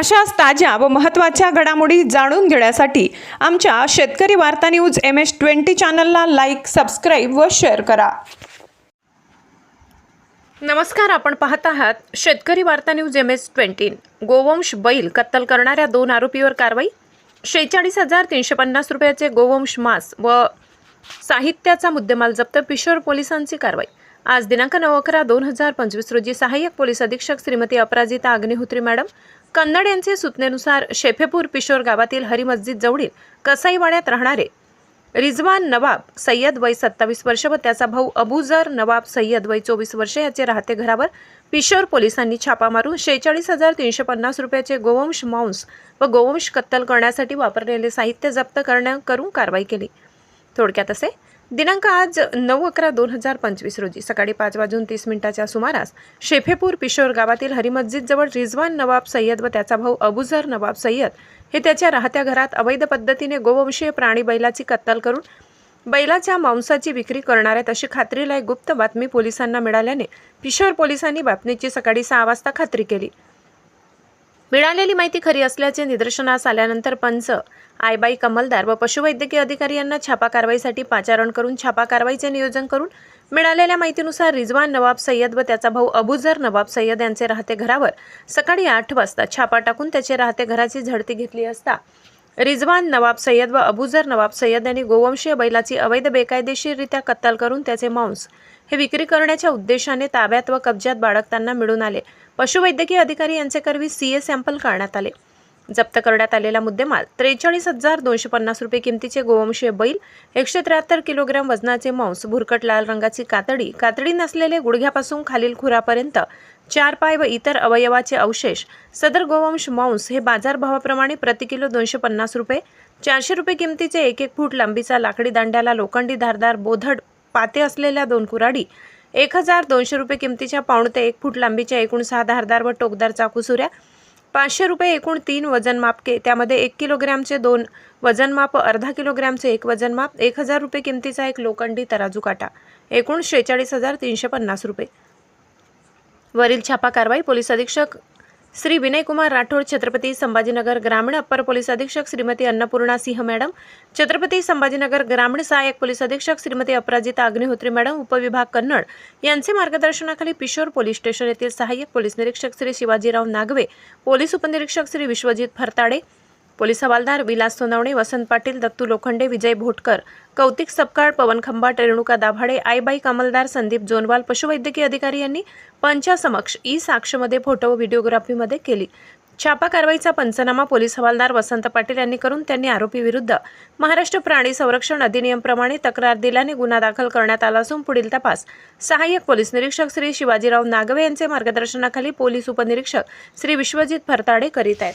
अशाच ताज्या व महत्त्वाच्या घडामोडी जाणून घेण्यासाठी आमच्या Shetkari Varta news M S twenty चॅनलला लाईक सबस्क्राईब व शेअर करा. नमस्कार आपण पाहत आहात शेतकरी वार्ता न्यूज एम एस ट्वेंटी. गोवंश बैल कत्तल करणाऱ्या दोन आरोपीवर कारवाई? शेहेचाळीस हजार तीनशे पन्नास रुपयाचे गोवंश मांस व साहित्याचा मुद्देमाल जप्त पिशोर पोलिसांची कारवाई. आज दिनांक नऊ अकरा दोन हजार पंचवीस रोजी सहाय्यक पोलीस अधीक्षक श्रीमती अपराजिता अग्निहोत्री मॅडम कन्नड यांचे सूचनेनुसार शेफेपूर पिशोर गावातील हरी मस्जिद जवळील कसाईवाड्यात राहणारे रिजवान नवाब सय्यद वय सत्तावीस वर्ष व त्याचा भाऊ अबुजर नवाब सय्यद वय चोवीस वर्ष याचे राहते घरावर. पिशोर पोलिसांनी छापा मारून शेहेचाळीस हजार तीनशे पन्नास रुपयाचे गोवंश मांस व गोवंश कत्तल करण्यासाठी वापरलेले साहित्य जप्त करण्या करून कारवाई केली. थोडक्यात असे दिनांक आज नऊ अकरा दोन हजार पंचवीस रोजी सकाळी पाच वाजून तीस मिनिटाच्या सुमारास शेफेपूर पिशोर गावातील हरी मस्जिदजवळ रिजवान नवाब सय्यद व त्याचा भाऊ अबुझर नवाब सय्यद हे त्याच्या राहत्या घरात अवैध पद्धतीने गोवंशीय प्राणी बैलाची कत्तल करून बैलाच्या मांसाची विक्री करणार आहेत अशी खात्रीलायक गुप्त बातमी पोलिसांना मिळाल्याने पिशोर पोलिसांनी बातमीची सकाळी सहा वाजता खात्री केली. मिळालेली माहिती खरी असल्याचे निदर्शनास आल्यानंतर पंच आयबाई कमलदार व पशुवैद्यकीय अधिकारी यांना छापा कारवाईसाठी पाचारण करून छापा कारवाईचे नियोजन करून मिळालेल्या माहितीनुसार रिजवान नवाब सय्यद व त्याचा भाऊ अबुजर नवाब सय्यद यांचे राहते घरावर. सकाळी आठ वाजता छापा टाकून त्याचे राहते घराची झडती घेतली असता रिजवान नवाब सय्यद व अबुजर नवाब सय्यद यांनी गोवंशीय बैलाची अवैध बेकायदेशीररित्या कत्तल करून त्याचे मांस हे विक्री करण्याच्या उद्देशाने ताब्यात व कब्जात बाळगताना मिळून आले. पशुवैद्यकीय अधिकारी यांचे कर्वी सी ए सॅम्पल काढण्यात आले. जप्त करण्यात आलेला मुद्देमाल त्रेचाळीस हजार दोनशे पन्नास रुपये किमतीचे गोवंशीय बैल एकशे त्र्याहत्तर किलोग्रॅम वजनाचे मांस भुरकट लाल रंगाची कातडी कातडी नसलेले गुडघ्यापासून खालील खुरापर्यंत चार पाय व इतर अवयवाचे अवशेष सदर गोवंश मांस हे बाजारभावाप्रमाणे प्रति किलो दोनशे पन्नास रुपये चारशे रुपये किमतीचे एक एक फूट लांबीचा लाकडी दांड्याला लोखंडी धारदार बोधड पाते असलेल्या दोन कुराडी एक हजार दोनशे रुपये किमतीच्या पाऊण ते एक फूट लांबीच्या एकूण सहा धारदार व टोकदार चाकूसुऱ्या पाचशे रुपये एकूण तीन वजनमापके त्यामध्ये एक किलोग्रॅमचे दोन वजनमाप अर्धा किलोग्रॅमचे एक वजनमाप एक हजार रुपये किमतीचा एक लोखंडी तराजू काटा एकूण शेहेचाळीस हजार तीनशे पन्नास रुपये. वरील छापा कारवाई पोलीस अधीक्षक श्री विनयकुमार राठोड छत्रपती संभाजीनगर ग्रामीण अप्पर पोलीस अधीक्षक श्रीमती अन्नपूर्णा सिंह मॅडम छत्रपती संभाजीनगर ग्रामीण सहाय्यक पोलीस अधीक्षक श्रीमती अपराजिता अग्निहोत्री मॅडम उपविभाग कन्नड यांचे मार्गदर्शनाखाली पिशोर पोलीस स्टेशन येथील सहाय्यक पोलीस निरीक्षक श्री शिवाजीराव नागवे पोलीस उपनिरीक्षक श्री विश्वजित फरताडे पोलीस हवालदार विलास सोनवणे वसंत पाटील दत्तू लोखंडे विजय भोटकर कौतिक सपकाळ पवन खंबाट रेणुका दाभाडे आईबाई कमलदार संदीप जोनवाल पशुवैद्यकीय अधिकारी यांनी पंचासमक्ष ई साक्षमध्ये फोटो व व्हिडिओग्राफीमध्ये केली. छापा कारवाईचा पंचनामा पोलीस हवालदार वसंत पाटील यांनी करून त्यांनी आरोपीविरुद्ध महाराष्ट्र प्राणी संरक्षण अधिनियमप्रमाणे तक्रार दिल्याने गुन्हा दाखल करण्यात आला असून पुढील तपास सहाय्यक पोलीस निरीक्षक श्री शिवाजीराव नागवे यांचे मार्गदर्शनाखाली पोलीस उपनिरीक्षक श्री विश्वजित फरताडे करीत आहेत.